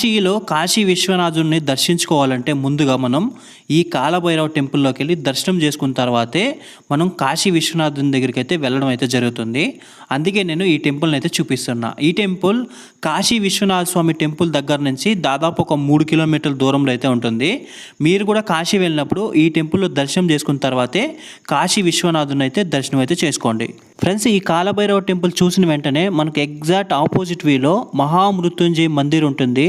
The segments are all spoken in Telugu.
కాశీలో కాశీ విశ్వనాథుని దర్శించుకోవాలంటే ముందుగా మనం ఈ కాలభైరవ టెంపుల్లోకి వెళ్ళి దర్శనం చేసుకున్న తర్వాతే మనం కాశీ విశ్వనాథుని దగ్గరికి అయితే వెళ్ళడం అయితే జరుగుతుంది. అందుకే నేను ఈ టెంపుల్ని అయితే చూపిస్తున్నా. ఈ టెంపుల్ కాశీ విశ్వనాథ స్వామి టెంపుల్ దగ్గర నుంచి దాదాపు ఒక మూడు కిలోమీటర్ల దూరంలో అయితే ఉంటుంది. మీరు కూడా కాశీ వెళ్ళినప్పుడు ఈ టెంపుల్లో దర్శనం చేసుకున్న తర్వాతే కాశీ విశ్వనాథుని అయితే దర్శనం అయితే చేసుకోండి. ఫ్రెండ్స్ ఈ కాలభైరవ టెంపుల్ చూసిన వెంటనే మనకు ఎగ్జాక్ట్ ఆపోజిట్ వీలో మహామృత్యుంజయ మందిర్ ఉంటుంది.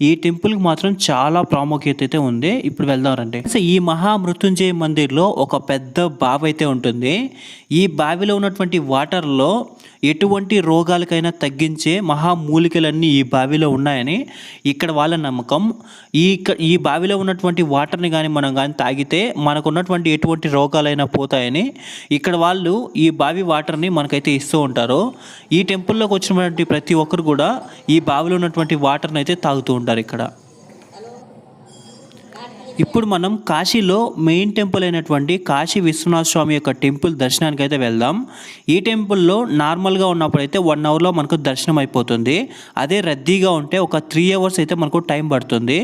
ఈ టెంపుల్కి మాత్రం చాలా ప్రాముఖ్యత అయితే ఉంది. ఇప్పుడు వెళ్దాం సో ఈ మహామృత్యుంజయ మందిర్లో ఒక పెద్ద బావి అయితే ఉంటుంది. ఈ బావిలో ఉన్నటువంటి వాటర్లో ఎటువంటి రోగాలకైనా తగ్గించే మహామూలికలన్నీ ఈ బావిలో ఉన్నాయని ఇక్కడ వాళ్ళ నమ్మకం. ఈ ఈ బావిలో ఉన్నటువంటి వాటర్ని కానీ మనం కానీ తాగితే మనకు ఉన్నటువంటి ఎటువంటి రోగాలైనా పోతాయని ఇక్కడ వాళ్ళు ఈ బావి వాటర్ని మనకైతే ఇస్తూ ఉంటారు. ఈ టెంపుల్లోకి వచ్చినటువంటి ప్రతి ఒక్కరు కూడా ఈ బావిలో ఉన్నటువంటి వాటర్ని అయితే తాగుతూ ఉంటారు. ఇక్కడ. ఇప్పుడు మనం కాశీలో మెయిన్ టెంపుల్ అయినటువంటి కాశీ విశ్వనాథ స్వామి యొక్క టెంపుల్ దర్శనానికి అయితే వెళ్దాం. ఈ టెంపుల్లో నార్మల్గా ఉన్నప్పుడైతే వన్ అవర్లో మనకు దర్శనం అయిపోతుంది. అదే రద్దీగా ఉంటే ఒక త్రీ అవర్స్ అయితే మనకు టైం పడుతుంది.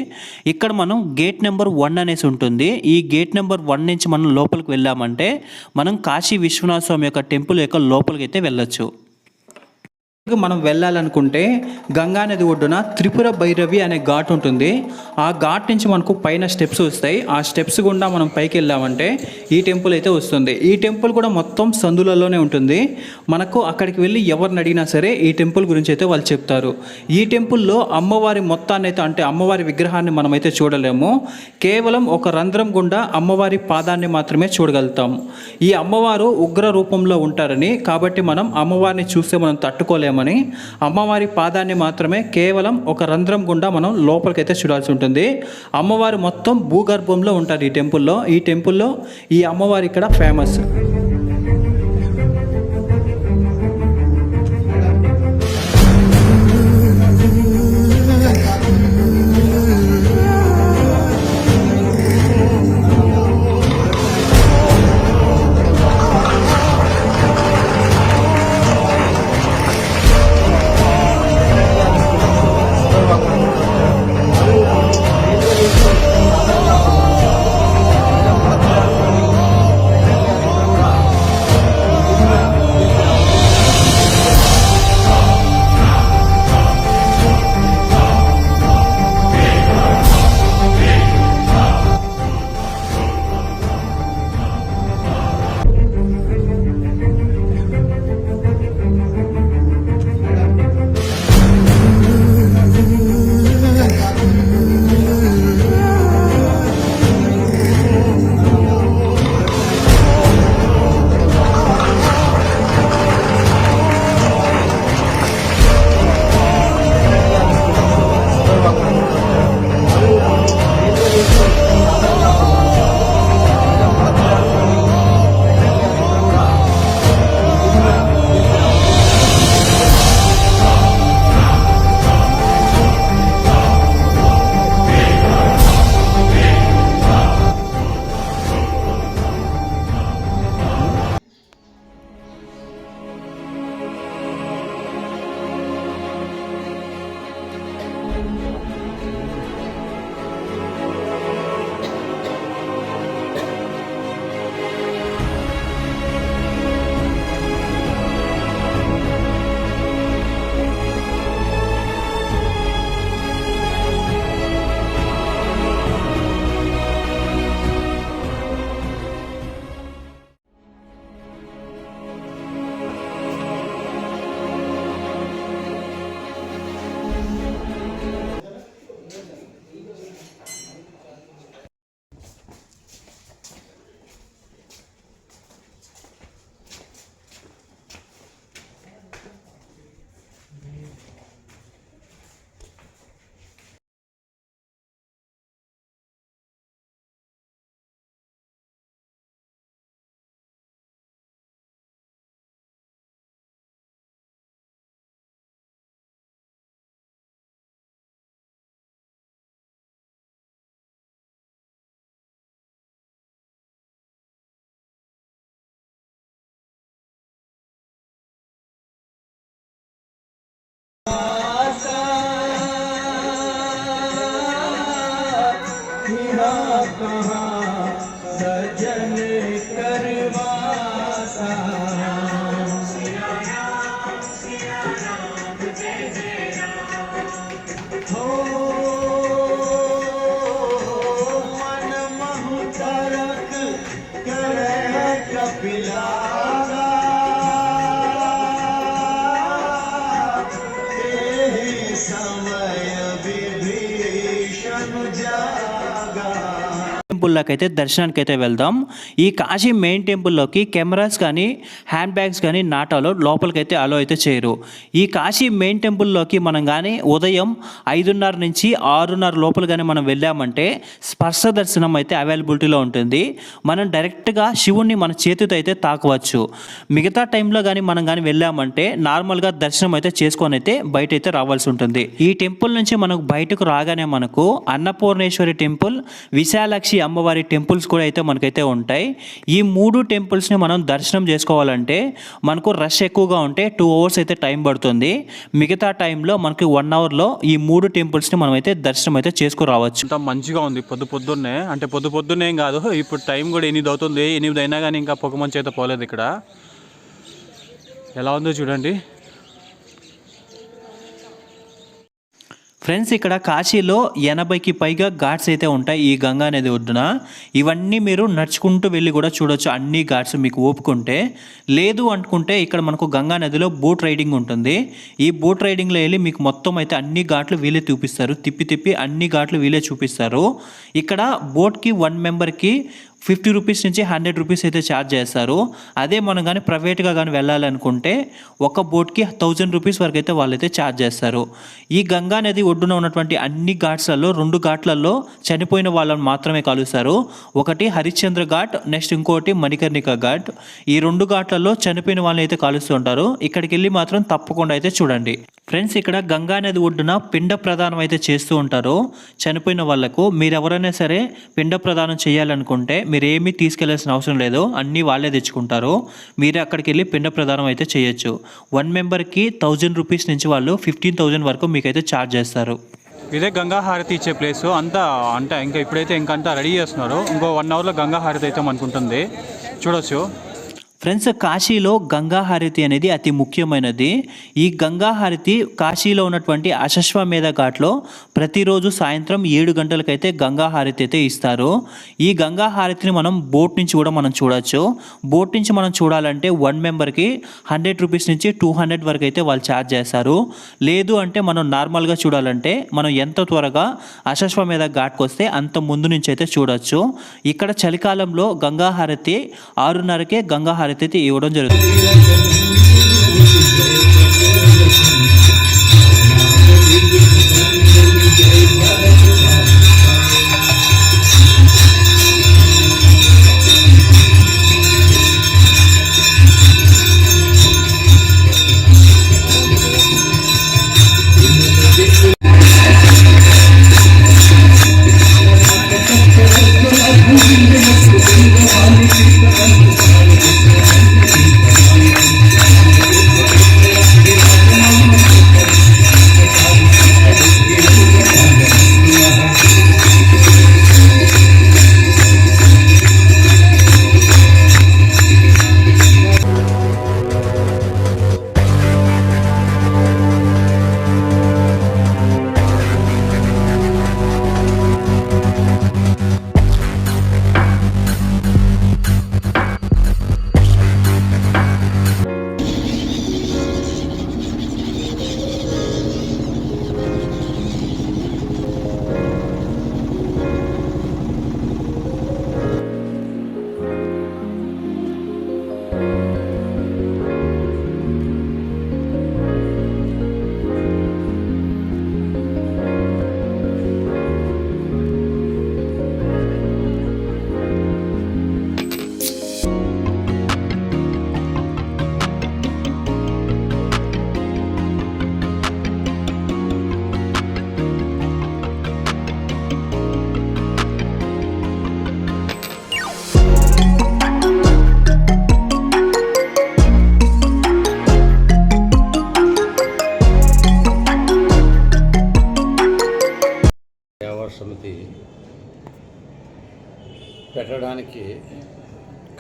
ఇక్కడ మనం గేట్ నెంబర్ వన్ అనేసి ఉంటుంది. ఈ గేట్ నెంబర్ వన్ నుంచి మనం లోపలికి వెళ్ళామంటే మనం కాశీ విశ్వనాథ స్వామి యొక్క టెంపుల్ యొక్క లోపలికి అయితే వెళ్ళొచ్చు. మనం వెళ్ళాలనుకుంటే గంగా నది ఒడ్డున త్రిపుర భైరవి అనే ఘాట్ ఉంటుంది. ఆ ఘాట్ నుంచి మనకు పైన స్టెప్స్ వస్తాయి. ఆ స్టెప్స్ గుండా మనం పైకి వెళ్ళామంటే ఈ టెంపుల్ అయితే వస్తుంది. ఈ టెంపుల్ కూడా మొత్తం సందులలోనే ఉంటుంది. మనకు అక్కడికి వెళ్ళి ఎవరిని అడిగినా సరే ఈ టెంపుల్ గురించి అయితే వాళ్ళు చెప్తారు. ఈ టెంపుల్లో అమ్మవారి మొత్తాన్ని అయితే అంటే అమ్మవారి విగ్రహాన్ని మనమైతే చూడలేము. కేవలం ఒక రంధ్రం గుండా అమ్మవారి పాదాన్ని మాత్రమే చూడగలుగుతాం. ఈ అమ్మవారు ఉగ్ర రూపంలో ఉంటారని కాబట్టి మనం అమ్మవారిని చూస్తే మనం తట్టుకోలేము. తట్టుకోలేమని అమ్మవారి పాదాన్ని మాత్రమే కేవలం ఒక రంధ్రం గుండా మనం లోపలికైతే చూడాల్సి ఉంటుంది. అమ్మవారు మొత్తం భూగర్భంలో ఉంటారు ఈ టెంపుల్లో. ఈ టెంపుల్లో ఈ అమ్మవారి ఇక్కడ ఫేమస్ রোজা టెంపుల్లోకి అయితే దర్శనానికి అయితే వెళ్దాం. ఈ కాశీ మెయిన్ టెంపుల్లోకి కెమెరాస్ కానీ హ్యాండ్ బ్యాగ్స్ కానీ నాటాలో లోపలికైతే అలో అయితే చేయరు. ఈ కాశీ మెయిన్ టెంపుల్లోకి మనం కానీ ఉదయం ఐదున్నర నుంచి ఆరున్నర లోపల కానీ మనం వెళ్ళామంటే స్పర్శ దర్శనం అయితే అవైలబిలిటీలో ఉంటుంది. మనం డైరెక్ట్గా శివుణ్ణి మన చేతితో అయితే తాకవచ్చు. మిగతా టైంలో కానీ మనం కానీ వెళ్ళామంటే నార్మల్గా దర్శనం అయితే చేసుకొని అయితే బయట అయితే రావాల్సి ఉంటుంది. ఈ టెంపుల్ నుంచి మనకు బయటకు రాగానే మనకు అన్నపూర్ణేశ్వరి టెంపుల్ విశాలాక్షి అమ్మవారి టెంపుల్స్ కూడా అయితే మనకైతే ఉంటాయి. ఈ మూడు టెంపుల్స్ని మనం దర్శనం చేసుకోవాలంటే మనకు రష్ ఎక్కువగా ఉంటే టూ అవర్స్ అయితే టైం పడుతుంది. మిగతా టైంలో మనకి వన్ అవర్లో ఈ మూడు టెంపుల్స్ని మనం అయితే దర్శనం అయితే చేసుకురావచ్చు. అంత మంచిగా ఉంది. పొద్దు పొద్దున్నే అంటే పొద్దు పొద్దున్నే ఏం కాదు ఇప్పుడు టైం కూడా ఎనిమిది అవుతుంది. ఎనిమిది అయినా కానీ ఇంకా పొగ మంచి అయితే పోలేదు ఇక్కడ. ఎలా ఉందో చూడండి. ఫ్రెండ్స్ ఇక్కడ కాశీలో ఎనభైకి పైగా ఘాట్స్ అయితే ఉంటాయి ఈ గంగా నది ఒడ్డున. ఇవన్నీ మీరు నడుచుకుంటూ వెళ్ళి కూడా చూడొచ్చు. అన్ని ఘాట్స్ మీకు ఓపుకుంటే లేదు అనుకుంటే ఇక్కడ మనకు గంగా నదిలో బోట్ రైడింగ్ ఉంటుంది. ఈ బోట్ రైడింగ్లో వెళ్ళి మీకు మొత్తం అయితే అన్ని ఘాట్లు వీలే చూపిస్తారు. తిప్పి తిప్పి అన్ని ఘాట్లు వీలే చూపిస్తారు. ఇక్కడ బోట్కి వన్ మెంబర్కి ఫిఫ్టీ రూపీస్ నుంచి హండ్రెడ్ రూపీస్ అయితే ఛార్జ్ చేస్తారు. అదే మనం కానీ ప్రైవేట్గా కానీ వెళ్ళాలనుకుంటే ఒక బోట్కి థౌజండ్ రూపీస్ వరకు అయితే వాళ్ళైతే ఛార్జ్ చేస్తారు. ఈ గంగా నది ఒడ్డున ఉన్నటువంటి అన్ని ఘాట్స్లలో రెండు ఘాట్లలో చనిపోయిన వాళ్ళని మాత్రమే కలుస్తారు. ఒకటి హరిశ్చంద్ర ఘాట్ నెక్స్ట్ ఇంకోటి మణికర్ణిక ఘాట్. ఈ రెండు ఘాట్లలో చనిపోయిన వాళ్ళని అయితే కాలుస్తూ ఉంటారు. ఇక్కడికి వెళ్ళి మాత్రం తప్పకుండా అయితే చూడండి. ఫ్రెండ్స్ ఇక్కడ గంగా నది ఒడ్డున పిండ ప్రదానం అయితే చేస్తూ ఉంటారు. చనిపోయిన వాళ్ళకు మీరు ఎవరైనా సరే పిండ ప్రదానం చేయాలనుకుంటే మీరేమీ తీసుకెళ్ళాల్సిన అవసరం లేదు. అన్నీ వాళ్ళే తెచ్చుకుంటారు. మీరే అక్కడికి వెళ్ళి పిండ ప్రదానం అయితే చేయొచ్చు. వన్ మెంబర్కి థౌజండ్ రూపీస్ నుంచి వాళ్ళు ఫిఫ్టీన్ థౌజండ్ వరకు మీకైతే ఛార్జ్ చేస్తారు. ఇదే గంగా హారతి ఇచ్చే ప్లేస్ అంతా అంటే ఇంకా ఇప్పుడైతే ఇంకంతా రెడీ చేస్తున్నారు. ఇంకో వన్ అవర్లో గంగా హారతి అయితే మనకుంటుంది చూడొచ్చు. ఫ్రెండ్స్ కాశీలో గంగా హారతి అనేది అతి ముఖ్యమైనది. ఈ గంగా హారతి కాశీలో ఉన్నటువంటి అశ్వమేధ ఘాట్లో ప్రతిరోజు సాయంత్రం ఏడు గంటలకైతే గంగా హారతి అయితే ఇస్తారు. ఈ గంగా హారతిని మనం బోట్ నుంచి కూడా మనం చూడొచ్చు. బోట్ నుంచి మనం చూడాలంటే వన్ మెంబర్కి హండ్రెడ్ రూపీస్ నుంచి టూ హండ్రెడ్ వరకు అయితే వాళ్ళు ఛార్జ్ చేస్తారు. లేదు అంటే మనం నార్మల్గా చూడాలంటే మనం ఎంత త్వరగా అశ్వమేధ ఘాట్కి వస్తే అంత ముందు నుంచి అయితే చూడొచ్చు. ఇక్కడ చలికాలంలో గంగా హారతి ఆరున్నరకే గంగా హారతి అయితే ఇవ్వడం జరుగుతుంది.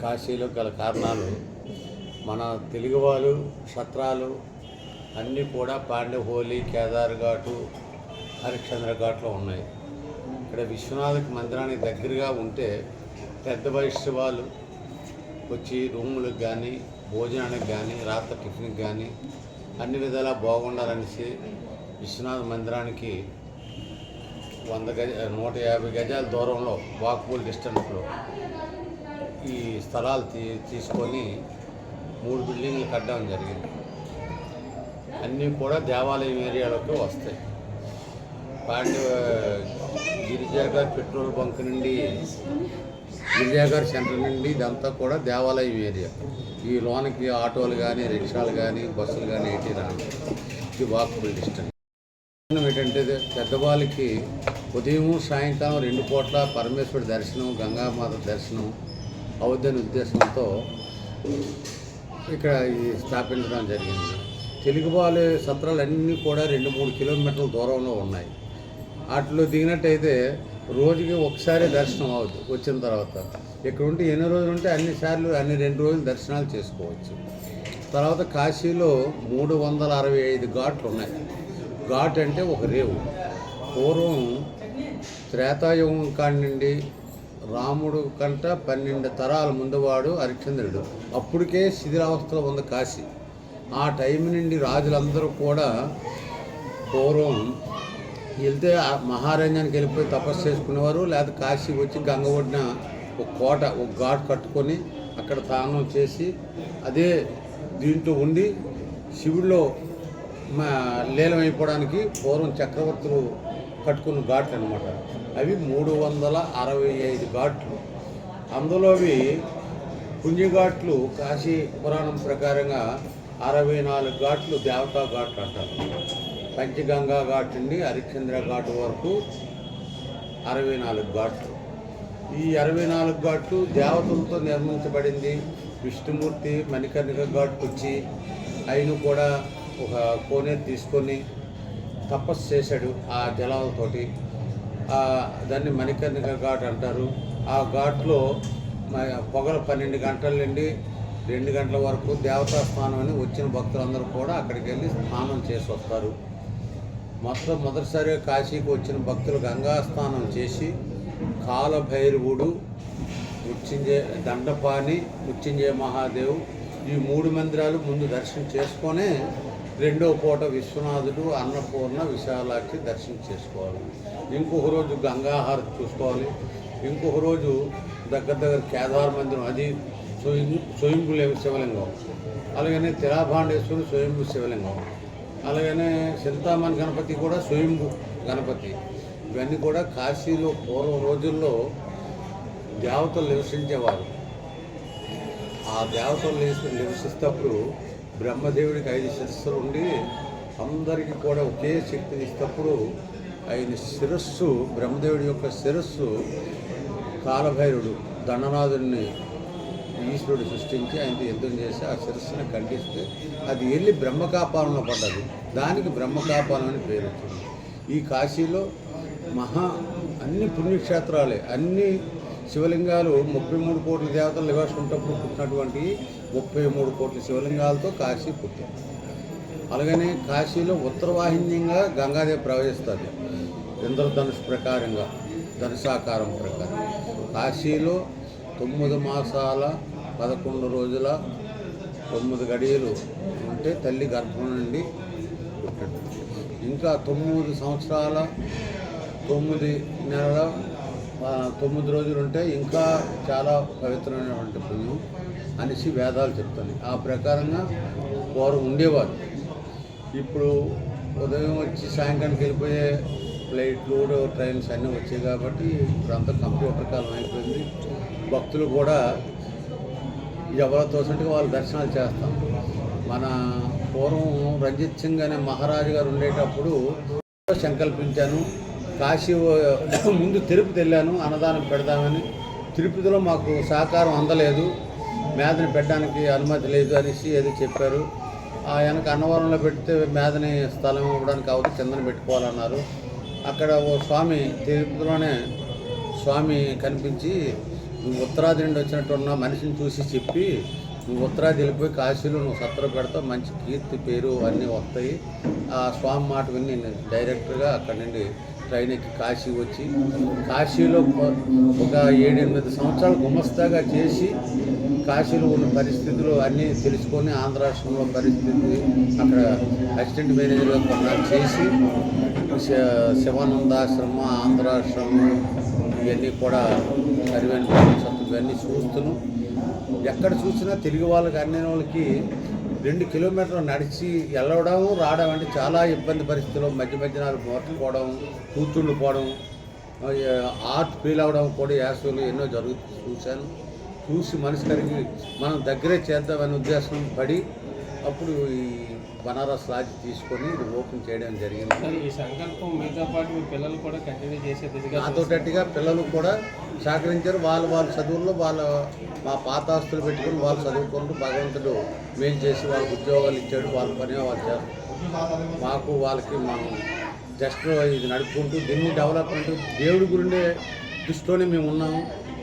కాశీలో గల కారణాలు మన తెలుగు వాళ్ళు సత్రాలు అన్నీ కూడా పాండవహోలి కేదార్ ఘాటు హరిశ్చంద్ర ఘాట్లో ఉన్నాయి. ఇక్కడ విశ్వనాథ మందిరానికి దగ్గరగా ఉంటే పెద్ద వయస్సు వాళ్ళు వచ్చి రూములకు కానీ భోజనానికి కానీ రాత్రి టిఫిన్కి కానీ అన్ని విధాలా బాగుండాలనేసి విశ్వనాథ మందిరానికి వంద గజ నూట యాభై గజాల దూరంలో వాక్బుల్ డిస్టెన్స్లో ఈ స్థలాలు తీ తీసుకొని మూడు బిల్డింగ్లు కట్టడం జరిగింది. అన్నీ కూడా దేవాలయం ఏరియాలోకి వస్తాయి. పాండవ గిరిజాగర్ పెట్రోల్ బంక్ నుండి గిరిజాగర్ సెంటర్ నుండి ఇదంతా కూడా దేవాలయం ఏరియా. ఈ లోనికి ఆటోలు కానీ రిక్షాలు కానీ బస్సులు కానీ ఏంటి రాను ఇది వాకబుల్ డిస్టెన్స్. ఏంటంటే ఇది పెద్దవాళ్ళకి ఉదయం సాయంకాలం రెండు పూట్ల పరమేశ్వరుడి దర్శనం గంగామాత దర్శనం అవద్దని ఉద్దేశంతో ఇక్కడ ఇది స్థాపించడం జరిగింది. తెలుగు వాళ్ళ సత్రాలన్నీ కూడా రెండు మూడు కిలోమీటర్ల దూరంలో ఉన్నాయి. వాటిలో దిగినట్టయితే రోజుకి ఒకసారి దర్శనం అవుద్ది వచ్చిన తర్వాత. ఇక్కడ ఉంటే ఎన్ని రోజులు ఉంటే అన్ని సార్లు అన్ని రెండు రోజులు దర్శనాలు చేసుకోవచ్చు. తర్వాత కాశీలో మూడు వందల అరవై ఐదు ఘాట్లు ఉన్నాయి. ఘాట్ అంటే ఒక రేవు. పూర్వం త్రేతాయుగం కాడి నుండి రాముడు కంట పన్నెండు తరాల ముందువాడు హరిశ్చంద్రుడు. అప్పటికే శిథిలావస్థలో ఉంది కాశీ. ఆ టైం నుండి రాజులందరూ కూడా పూర్వం వెళ్తే ఆ వెళ్ళిపోయి తపస్సు చేసుకునేవారు లేదా కాశీ వచ్చి గంగ ఒడ్డిన ఒక కోట ఒక ఘాట్ కట్టుకొని అక్కడ తానం చేసి అదే దీంట్లో ఉండి శివుడిలో మా లీలమైపోవడానికి పూర్వం చక్రవర్తులు కట్టుకున్న ఘాట్లు అనమాట అవి మూడు వందల అరవై ఐదు ఘాట్లు. అందులోవి పుణ్యఘాట్లు కాశీ పురాణం ప్రకారంగా అరవై నాలుగు ఘాట్లు దేవతా ఘాట్లు అంటారు. పంచగంగా ఘాట్ నుండి హరిశ్చంద్ర ఘాట్ వరకు అరవై నాలుగు ఘాట్లు. ఈ అరవై నాలుగు ఘాట్లు దేవతలతో నిర్మించబడింది. విష్ణుమూర్తి మణికర్ణిక ఘాట్కి వచ్చి ఆయన కూడా ఒక కోనే తీసుకొని తపస్సు చేశాడు ఆ జలాలతోటి. దాన్ని మణికర్ణిక ఘాట్ అంటారు. ఆ ఘాట్లో పొగలు పన్నెండు గంటల నుండి రెండు గంటల వరకు దేవతా స్నానం అని వచ్చిన భక్తులందరూ కూడా అక్కడికి వెళ్ళి స్నానం చేసి వస్తారు. మొత్తం మొదటిసారిగా కాశీకి వచ్చిన భక్తులు గంగా స్నానం చేసి కాలభైరవుడు మృత్యుంజయ దండపాణి మృత్యుంజయ మహాదేవ్ ఈ మూడు మందిరాలు ముందు దర్శనం చేసుకొనే రెండో పూట విశ్వనాథుడు అన్నపూర్ణ విశాలాక్షి దర్శనం చేసుకోవాలి. ఇంకొక రోజు గంగాహారతి చూసుకోవాలి. ఇంకొక రోజు దగ్గర దగ్గర కేదార్ మందిరం అది స్వయం స్వయంభు శివలింగం. అలాగనే తిరాభాండేశ్వరుడు స్వయంభు శివలింగం. అలాగనే చింతామణి గణపతి కూడా స్వయంభు గణపతి. ఇవన్నీ కూడా కాశీలో పూర్వం రోజుల్లో దేవతలు నివసించేవారు. ఆ దేవతలు నివసి నివసిస్తప్పుడు బ్రహ్మదేవుడికి ఐదు శిరస్సులు ఉండి అందరికీ కూడా ఒకే శక్తిని ఇచ్చినప్పుడు ఆయన శిరస్సు బ్రహ్మదేవుడి యొక్క శిరస్సు కాలభైరుడు దండనాథుడిని ఈశ్వరుడు సృష్టించి ఆయనతో యుద్ధం చేసి ఆ శిరస్సును ఖండిస్తే అది వెళ్ళి బ్రహ్మకాపాలంలో పడ్డది. దానికి బ్రహ్మకాపాలం అని పేరు వచ్చింది. ఈ కాశీలో మహా అన్ని పుణ్యక్షేత్రాలే అన్ని శివలింగాలు ముప్పై మూడు కోట్ల దేవతలు నివాసుకుంటప్పుడు పుట్టినటువంటి ముప్పై మూడు కోట్ల శివలింగాలతో కాశీ పుట్టింది. అలాగనే కాశీలో ఉత్తరవాహిన్యంగా గంగాదేవి ప్రవహిస్తుంది. ఇంద్రధనుష్ ప్రకారంగా ధనుషాకారం ప్రకారం. కాశీలో తొమ్మిది మాసాల పదకొండు రోజుల తొమ్మిది గడియలు ఉంటే తల్లి గర్భం నుండి పుట్టాడు ఇంకా తొమ్మిది సంవత్సరాల తొమ్మిది నెలల తొమ్మిది రోజులు ఉంటే ఇంకా చాలా పవిత్రమైనటువంటి పుణ్యం. అనేసి వేదాలు చెప్తాయి ఆ ప్రకారంగా వారు ఉండేవారు. ఇప్పుడు ఉదయం వచ్చి సాయంకాలానికి వెళ్ళిపోయే ఫ్లైట్లు ట్రైన్స్ అన్నీ వచ్చాయి కాబట్టి ఇప్పుడంతా కంప్యూటర్ కాలం అయిపోయింది. భక్తులు కూడా ఎవరో తోసంటే వాళ్ళు దర్శనాలు చేస్తాం మన పూర్వం రంజిత్ సింగ్ అనే మహారాజు గారు ఉండేటప్పుడు సంకల్పించాను కాశీ ముందు తిరుపతి వెళ్ళాను అన్నదానం పెడదామని. తిరుపతిలో మాకు సహకారం అందలేదు. మేధని పెట్టడానికి అనుమతి లేదు అనేసి ఏదో చెప్పారు. ఆ వెనక అన్నవరంలో పెడితే మేధని స్థలం ఇవ్వడానికి అవదు కిందన పెట్టుకోవాలన్నారు. అక్కడ ఓ స్వామి తిరుపతిలోనే స్వామి కనిపించి నువ్వు ఉత్తరాది నుండి వచ్చినట్టు ఉన్న మనిషిని చూసి చెప్పి నువ్వు ఉత్తరాది వెళ్ళిపోయి కాశీలో నువ్వు సత్ర పెడతావు మంచి కీర్తి పేరు అన్నీ వస్తాయి. ఆ స్వామి మాట విని నేను డైరెక్ట్గా అక్కడ నుండి ట్రైన్ ఎక్కి కాశీ వచ్చి కాశీలో ఒక ఏడెనిమిది సంవత్సరాలు గుమస్తాగా చేసి కాశీలో ఉన్న పరిస్థితులు అన్నీ తెలుసుకొని ఆంధ్ర రాష్ట్రంలో పరిస్థితి అక్కడ అసిస్టెంట్ మేనేజర్గా కొంత చేసి శివానందాశ్రమ శివానందాశ్రమం ఆంధ్రాశ్రమం ఇవన్నీ కూడా సర్వేని పాటించడం ఇవన్నీ చూస్తున్నాం. ఎక్కడ చూసినా తెలుగు వాళ్ళకి అన్ని వాళ్ళకి రెండు కిలోమీటర్లు నడిచి వెళ్ళడం రావడం అంటే చాలా ఇబ్బంది పరిస్థితుల్లో మధ్య మధ్యనాలు మోట్టుకోవడం కూర్చుండిపోవడం ఆర్ట్ ఫీల్ అవ్వడం కూడా యాసలు ఎన్నో జరుగుతూ చూశాను. చూసి మనసు కరిగి మనం దగ్గరే చేద్దామనే ఉద్దేశం పడి అప్పుడు ఈ బనారస్ లాడ్జ్ తీసుకొని ఇది ఓపెన్ చేయడం జరిగింది. ఈ సంకల్పం మీతో పాటు మీ పిల్లలు కూడా కంటిన్యూ చేసే దిశగా నాతోటట్టుగా పిల్లలు కూడా సహకరించారు. వాళ్ళ వాళ్ళ చదువుల్లో వాళ్ళ మా పాత ఆస్తులు పెట్టుకుని వాళ్ళు చదువుకుంటూ భగవంతుడు మేలు చేసి వాళ్ళకి ఉద్యోగాలు ఇచ్చాడు వాళ్ళ పని వాళ్ళు చేస్తారు. మాకు వాళ్ళకి మనం జస్ట్ ఇది నడుపుకుంటూ దీన్ని డెవలప్మెంట్ దేవుడి గురిండే దృష్టిలోనే మేము ఉన్నాము.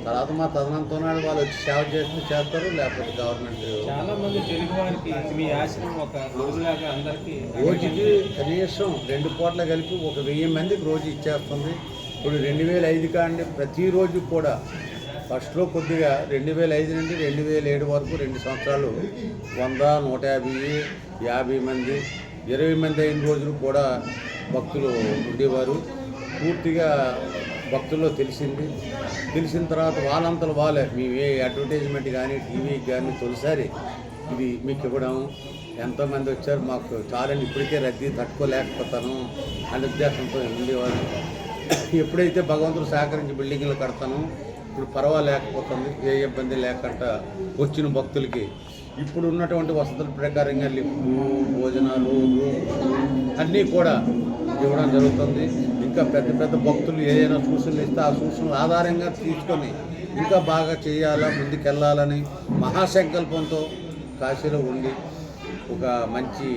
తర్వాత మా తదనంతోనాడు వాళ్ళు వచ్చి సేవ చేస్తూ చేస్తారు లేకపోతే గవర్నమెంట్ చాలా మంది తెలుగు వారికి మీ ఆశ్రమం ఒక రోజులాగా అందరికీ రోజుకి కనీసం రెండు పూట్ల కలిపి ఒక వెయ్యి మందికి రోజు ఇచ్చేస్తుంది. ఇప్పుడు రెండు వేల ఐదు కాండి ప్రతిరోజు కూడా ఫస్ట్లో కొద్దిగా రెండు వేల ఐదు నుండి రెండు వేల ఏడు వరకు రెండు సంవత్సరాలు వంద నూట యాభై యాభై మంది ఇరవై మంది అయిన రోజులు కూడా భక్తులు ఉండేవారు. పూర్తిగా భక్తుల్లో తెలిసింది. తెలిసిన తర్వాత వాళ్ళంతలు వాళ్ళే. మేము ఏ అడ్వర్టైజ్మెంట్ కానీ టీవీకి కానీ తొలిసారి ఇది మీకు ఇవ్వడం. ఎంతోమంది వచ్చారు. మాకు చాలని ఇప్పటికే రద్దీ తట్టుకోలేకపోతాను. అనే ఉద్దేశంతో ఉండేవారు. ఎప్పుడైతే భగవంతుడు సహకరించి బిల్డింగ్లు కడతాను ఇప్పుడు పర్వాలేకపోతుంది ఏ ఇబ్బంది లేకుండా వచ్చిన భక్తులకి ఇప్పుడు ఉన్నటువంటి వసతుల ప్రకారంగా లిఫ్ట్లు భోజనాలు అన్నీ కూడా ఇవ్వడం జరుగుతుంది. ఇంకా పెద్ద పెద్ద భక్తులు ఏదైనా సూచనలు ఇస్తే ఆ సూచనలు ఆధారంగా తీసుకొని ఇంకా బాగా చేయాలా ముందుకెళ్ళాలని మహాసంకల్పంతో కాశీలో ఉండి ఒక మంచి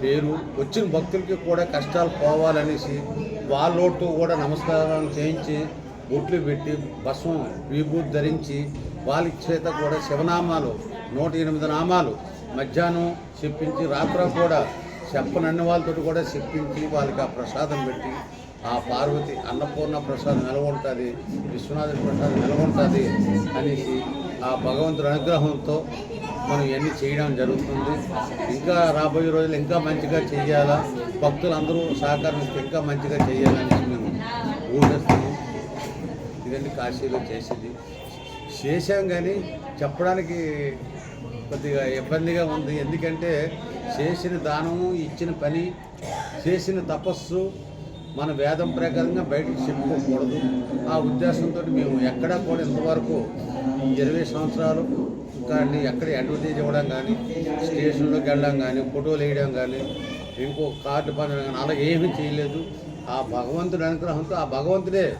పేరు వచ్చిన భక్తులకి కూడా కష్టాలు పోవాలనేసి వాళ్ళోటు కూడా నమస్కారం చేయించి బొట్లు పెట్టి భస్మం విభూతి ధరించి వాళ్ళ చేత కూడా శివనామాలు నూట ఎనిమిది నామాలు మధ్యాహ్నం చెప్పించి రాత్ర కూడా చెప్పనన్ని వాళ్ళతో కూడా చెప్పించి వాళ్ళకి ఆ ప్రసాదం పెట్టి ఆ పార్వతి అన్నపూర్ణ ప్రసాదం నెలకొంటుంది విశ్వనాథుడి ప్రసాదం నెలకొంటుంది అనేసి ఆ భగవంతుడి అనుగ్రహంతో మనం ఇవన్నీ చేయడం జరుగుతుంది. ఇంకా రాబోయే రోజులు ఇంకా మంచిగా చేయాలా భక్తులందరూ సహకారం ఇంకా మంచిగా చేయాలని మేము ఊహిస్తున్నాం. ఇదండి కాశీలో చేసేది. చేశాం కానీ చెప్పడానికి కొద్దిగా ఇబ్బందిగా ఉంది. ఎందుకంటే చేసిన దానము ఇచ్చిన పని చేసిన తపస్సు మన వేదం ప్రకారంగా బయటకు చెప్పుకోకూడదు. ఆ ఉద్దేశంతో మేము ఎక్కడా కూడా ఇంతవరకు ఈ ఇరవై సంవత్సరాలు కానీ ఎక్కడ అడ్వర్టైజ్ ఇవ్వడం కానీ స్టేషన్లోకి వెళ్ళడం కానీ ఫోటోలు వేయడం కానీ ఇంకో కార్డు పని కానీ అలా ఏమీ చేయలేదు. ఆ భగవంతుడి అనుగ్రహంతో ఆ భగవంతుడే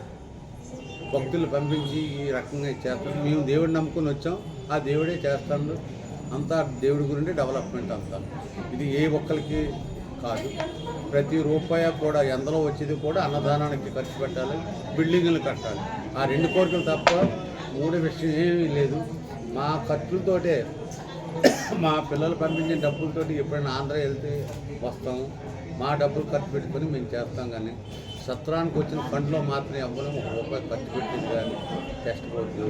భక్తులు పంపించి ఈ రకంగా చేస్తాడు. మేము దేవుడిని నమ్ముకుని వచ్చాం. ఆ దేవుడే చేస్తాడు. అంతా దేవుడి గురించి డెవలప్మెంట్ అంతా. ఇది ఏ ఒక్కరికి కాదు. ప్రతి రూపాయి కూడా ఎందులో వచ్చేది కూడా అన్నదానానికి ఖర్చు పెట్టాలి బిల్డింగులు కట్టాలి. ఆ రెండు కోరికలు తప్ప మూడు విషయం ఏమీ లేదు. మా ఖర్చులతోటే మా పిల్లలు పంపించిన డబ్బులతోటి ఎప్పుడైనా ఆంధ్ర వెళ్తే వస్తాము మా డబ్బులు ఖర్చు పెట్టుకొని మేము చేస్తాం కానీ సత్రానికి వచ్చిన ఫండ్లో మాత్రం ఎవ్వరం ఒక రూపాయి ఖర్చు పెట్టింది కానీ టెస్ట్ బోర్డు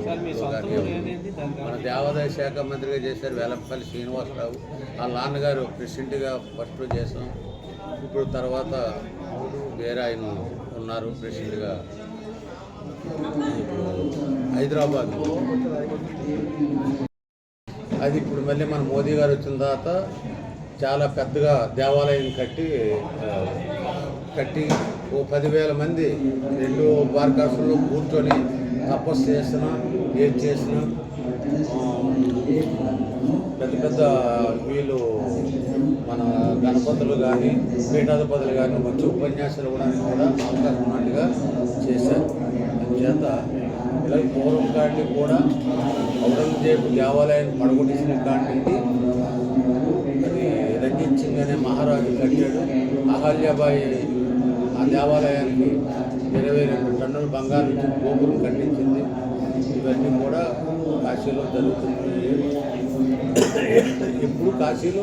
మన దేవాదాయ శాఖ మంత్రిగా చేశారు వేలంపల్లి శ్రీనివాసరావు. వాళ్ళ నాన్నగారు ప్రెసిడెంట్గా ఫస్ట్లో చేసాం ఇప్పుడు తర్వాత వేరే ఆయన ఉన్నారు ప్రెసిడెంట్గా. హైదరాబాద్. అది ఇప్పుడు మళ్ళీ మన మోదీ గారు వచ్చిన తర్వాత చాలా పెద్దగా దేవాలయం కట్టి ఆ, కట్టి ఓ పదివేల మంది రెండు బార్కాసుల్లో కూర్చొని తపస్సు చేసిన ఏం చేసిన పెద్ద పెద్ద వీళ్ళు మన గణపతులు కానీ పీఠాధిపతులు కానీ మంచి ఉపన్యాసాలు ఇవ్వడానికి కూడా అవకాశం ఉన్నట్టుగా చేశారు. అందుచేత ఇలా పూర్వం కాంటి కూడా ఔరంగజేబు దేవాలయాన్ని పడగొట్టించిన కాంటి అది రంజిత్ అనే మహారాజు కట్టాడు. అహల్యాబాయి దేవాలయానికి ఇరవై రెండు టన్నుల బంగారం ఇచ్చి గోపురం కట్టించింది. ఇవన్నీ కూడా కాశీలో జరుగుతున్నాయి. ఎప్పుడు కాశీలో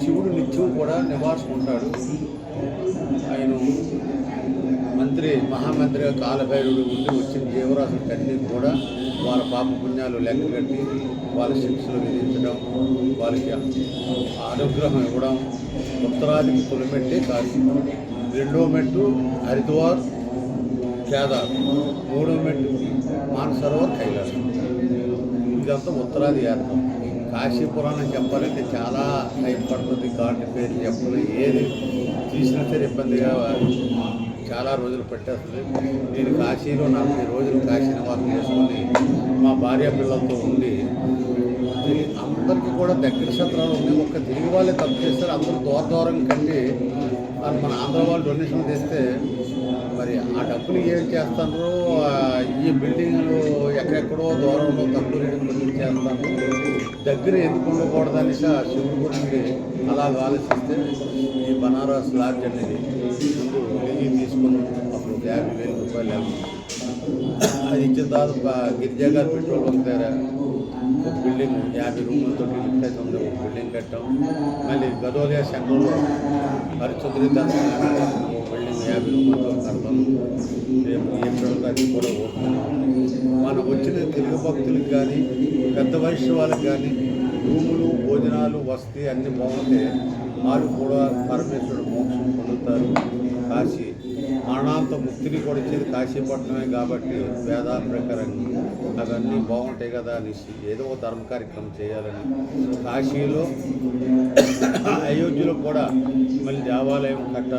శివుడు నిత్యం కూడా నివాసం ఉంటాడు ఆయన మంత్రి మహామంత్రిగా కాలభైరుడు ఉండి వచ్చిన జీవరాశులకన్నీ కూడా వాళ్ళ పాప పుణ్యాలు లెక్క కట్టి వాళ్ళ శిక్షలు విధించడం వాళ్ళకి అనుగ్రహం ఇవ్వడం ఉత్తరాదికి తొలిపెట్టే కాశీ. రెండో మెట్టు హరిద్వార్ కేదార్. మూడో మెట్టు మానసరోవర్ కైలాసం. ఇదంతా ఉత్తరాది యాత్ర. కాశీ పురాణం చెప్పాలంటే చాలా టైం పడుతుంది. ఘాటు పేరు చెప్పడం ఏది తీసినా సరే ఇబ్బందిగా చాలా రోజులు పెట్టేస్తుంది. నేను కాశీలో నలభై రోజులు కాశీ నివాసం చేసుకొని మా భార్య పిల్లలతో ఉండి అందరికీ కూడా దగ్గర క్షేత్రాలు ఉన్నాయి. ఒక్క తెలుగు వాళ్ళే తప్పు చేస్తారు. అందరూ దూర దూరం కండి వాళ్ళు మన ఆంధ్ర వాళ్ళు డొనేషన్ తెస్తే మరి ఆ డబ్బులు ఏం చేస్తారు ఈ బిల్డింగ్లు ఎక్కడెక్కడో దూరంలో తక్కువ రేటు బిల్డింగ్ చేస్తాను దగ్గర ఎందుకు ఉండకూడదని ఆ శివుడి గురించి అలా ఆలోచిస్తే బనారస్ లాడ్జ్ అనేది ముందు లిగి తీసుకుని అప్పుడు ఒక యాభై వేల రూపాయలు అది ఇచ్చిన తర్వాత గిరిజా గారు పెట్రోల్ బంక్ దగ్గర ఒక బిల్డింగ్ యాభై రూములతో లిఫ్ట్ ఉంది ఒక బిల్డింగ్ కట్టాం. మళ్ళీ గదోలియా సెంటర్లో హరిచంద్రి ఒక బిల్డింగ్ యాభై రూములతో కడతాం. రేపు ఏప్రిల్ అది కూడా మనకు వచ్చిన తెలుగు భక్తులకు కానీ పెద్ద వయసు వాళ్ళకి కానీ రూములు భోజనాలు వసతి అన్నీ బాగుంటే వారు కూడా పరమేశ్వరుడు మోక్షం పొందుతారు. కాశీ. మరణాంత ముక్తిని కూడా ఇచ్చేది కాశీపట్నమే కాబట్టి వేదాల ప్రకారం అవన్నీ బాగుంటాయి కదా అనేసి ఏదో ఒక ధర్మ కార్యక్రమం చేయాలని. కాశీలో అయోధ్యలో కూడా మళ్ళీ దేవాలయం కట్ట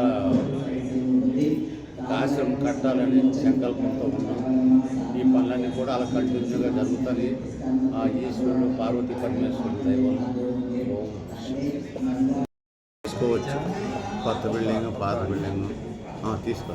ఆశ్రమం కట్టాలని సంకల్పంతో ఉన్నాం. ఈ పనులన్నీ కూడా అలా కంటిన్యూగా జరుగుతాయి. ఆ ఈశ్వరుడు పార్వతీ పరమేశ్వరుడు దైవం. కొత్త బిల్డింగ్ పాత బిల్డింగ్. తీసుకో.